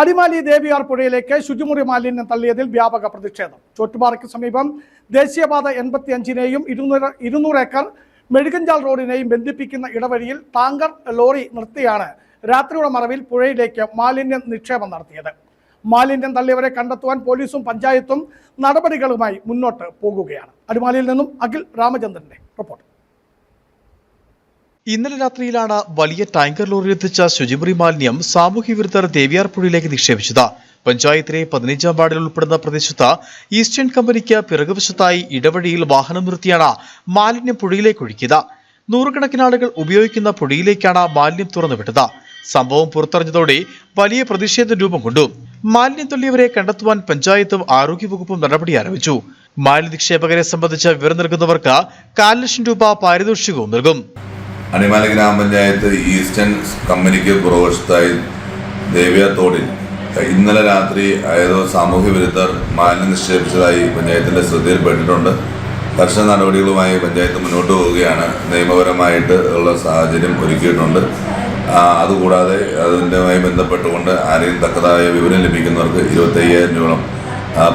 അടിമാലി ദേവിയാർ പുഴയിലേക്ക് ശുചിമുറി മാലിന്യം തള്ളിയതിൽ വ്യാപക പ്രതിഷേധം. ചോറ്റുപാറയ്ക്ക് സമീപം ദേശീയപാത എൺപത്തി അഞ്ചിനെയും ഇരുന്നൂറ് ഇരുന്നൂറ് ഏക്കർ മെഴുകഞ്ചാൽ റോഡിനെയും ബന്ധിപ്പിക്കുന്ന ഇടവഴിയിൽ ടാങ്കർ ലോറി നിർത്തിയാണ് രാത്രിയുടെ മറവിൽ പുഴയിലേക്ക് മാലിന്യം നിക്ഷേപം നടത്തിയത്. മാലിന്യം തള്ളിയവരെ കണ്ടെത്തുവാൻ പോലീസും പഞ്ചായത്തും നടപടികളുമായി മുന്നോട്ട് പോകുകയാണ്. അടിമാലിയിൽ നിന്നും അഖിൽ രാമചന്ദ്രന്റെ റിപ്പോർട്ട്. ഇന്നലെ രാത്രിയിലാണ് വലിയ ടാങ്കർ ലോറിയിൽ എത്തിച്ച ശുചിമുറി മാലിന്യം സാമൂഹ്യ വിരുദ്ധർ ദേവിയാർ പുഴയിലേക്ക് നിക്ഷേപിച്ചത്. പഞ്ചായത്തിലെ പതിനഞ്ചാം വാർഡിൽ ഉൾപ്പെടുന്ന പ്രദേശത്ത് ഈസ്റ്റേൺ കമ്പനിക്ക് പിറകുവശത്തായി ഇടവഴിയിൽ വാഹനം നിർത്തിയാണ് മാലിന്യം പുഴയിലേക്ക് ഒഴുക്കിയത്. നൂറുകണക്കിന് ആളുകൾ ഉപയോഗിക്കുന്ന പുഴയിലേക്കാണ് മാലിന്യം തുറന്നുവിട്ടത്. സംഭവം പുറത്തറിഞ്ഞതോടെ വലിയ പ്രതിഷേധം രൂപം കൊണ്ടു. മാലിന്യം തള്ളിയവരെ കണ്ടെത്തുവാൻ പഞ്ചായത്തും ആരോഗ്യവകുപ്പും നടപടി ആരംഭിച്ചു. മാലിന്യ നിക്ഷേപകരെ സംബന്ധിച്ച വിവരം നൽകുന്നവർക്ക് കാൽ ലക്ഷം രൂപ പാരിതോഷികവും നൽകും. അണിമാല ഗ്രാമപഞ്ചായത്ത് ഈസ്റ്റേൺ കമ്പനിക്ക് പുറവശത്തായി ദേവ്യാത്തോടിൽ ഇന്നലെ രാത്രി ആയതോ സാമൂഹ്യ വിരുദ്ധർ മാലിന്യം നിക്ഷേപിച്ചതായി പഞ്ചായത്തിന്റെ ശ്രദ്ധയിൽപ്പെട്ടിട്ടുണ്ട് കർശന നടപടികളുമായി പഞ്ചായത്ത് മുന്നോട്ട് പോവുകയാണ്. നിയമപരമായിട്ട് ഉള്ള സാഹചര്യം ഒരുക്കിയിട്ടുണ്ട്. അതുകൂടാതെ അതിന്റെമായി ബന്ധപ്പെട്ടുകൊണ്ട് ആരെയും തക്കതായ വിവരം ലഭിക്കുന്നവർക്ക് ഇരുപത്തയ്യായിരം രൂപ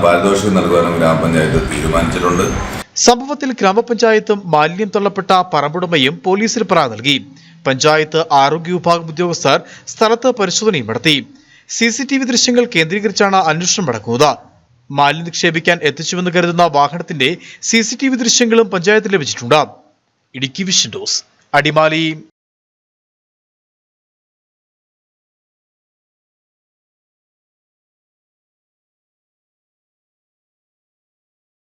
പാരിതോഷികം നൽകുവാനും ഗ്രാമപഞ്ചായത്ത് തീരുമാനിച്ചിട്ടുണ്ട്. സംഭവത്തിൽ ഗ്രാമപഞ്ചായത്തും മാലിന്യം തള്ളപ്പെട്ട പറമ്പുടമയും പോലീസിൽ പരാതി നൽകി. പഞ്ചായത്ത് ആരോഗ്യ വിഭാഗം ഉദ്യോഗസ്ഥർ സ്ഥലത്ത് പരിശോധനയും നടത്തി. സി സി ടി വി ദൃശ്യങ്ങൾ കേന്ദ്രീകരിച്ചാണ് അന്വേഷണം നടക്കുന്നത്. മാലിന്യം നിക്ഷേപിക്കാൻ എത്തിച്ചുവെന്ന് കരുതുന്ന വാഹനത്തിന്റെ സി സി ടി വി ദൃശ്യങ്ങളും പഞ്ചായത്ത് ലഭിച്ചിട്ടുണ്ട്. ഇടുക്കി വിഷൻ ഡോസ് അടിമാലി.